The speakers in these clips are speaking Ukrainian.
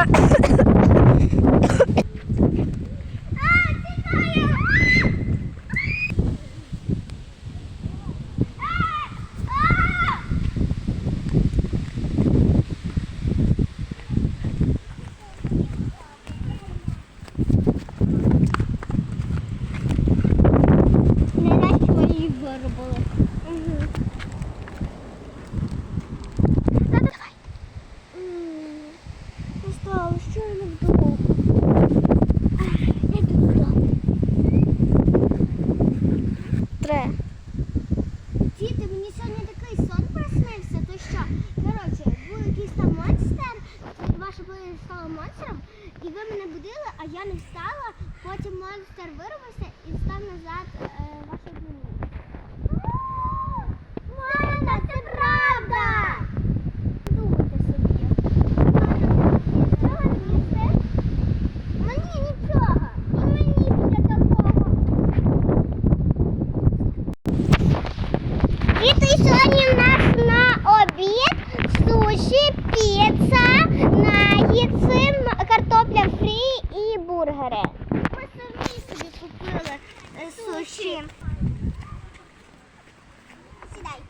Ah! Остало, що я не вдома. Я додому. Тре. Діти, мені сьогодні такий сон приснився, то що? Коротше, був якийсь там монстр, ваше були стало монстром, і ви мене будили, а я не встала, потім монстр вирвався і став назад е, ваше дні. Мама, це правда! Думайте собі. Мені нічого. І мені після такого. Діти, сьогодні в нас на обід суші, піца, нагідси, картопля фрі і бургери. Ми самі собі купили е, суші. Сідай.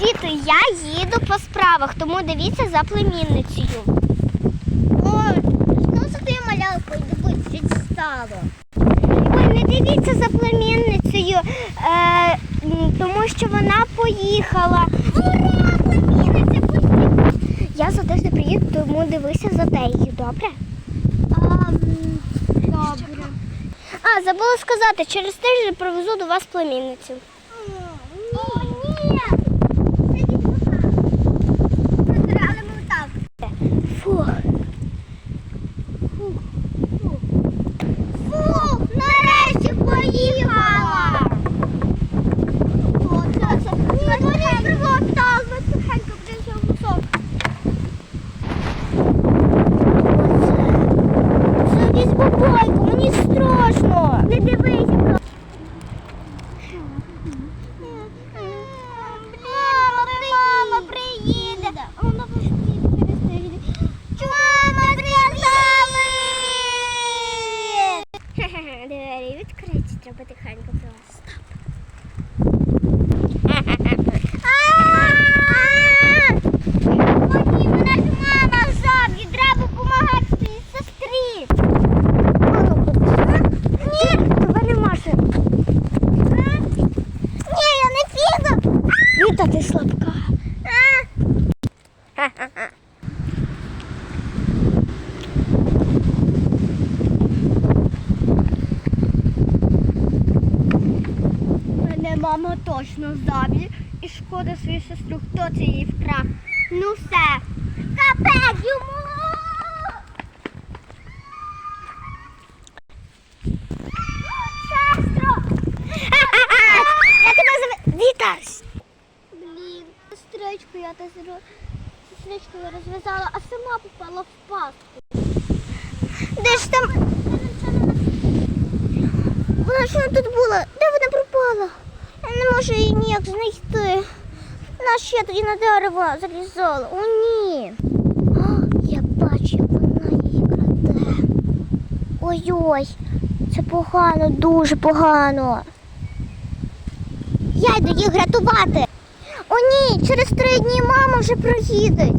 Діти, я їду по справах, тому дивіться за племінницею. Ой, що за ти малявкою дивитися стало? Не дивіться за племінницею, е, тому що вона поїхала. Ура, племінниця поїхала. Я за тиждень приїду, тому дивися за тею, добре? добре. А, забула сказати, через тиждень привезу до вас племінницю. Ні, ні. Але ми так. Фух. Фух. Фух. Фух, нарешті поїхала. О, це це. Ні, вони привоктали, тихенько, блін, мусок. Це якийсь бабайко, мені страшно. Не дивися. Мама, мама приїде. Вона Мама, приїхали! Двері відкриті, треба тихенько просто. Ні, мене ж мама ззаді, треба допомагати своїй сестрі. Ні, тебе не може. Ні, я не піду. Віта, ти слабка. Мене мама точно заб'є і шкода свою сестру, хто це її вкрав. Ну все. Капець йому! Сестро! Я тебе зав... Віта! Блін, сестричку я та сестричку розв'язала, а сама попала в пастку. Не її ніяк знайти. Вона ще тоді на дерево залізала. О, ні. О, я бачу, вона її краде. Ой-ой, це погано, дуже погано. Я йду їх рятувати. О, ні, через три дні мама вже проїде.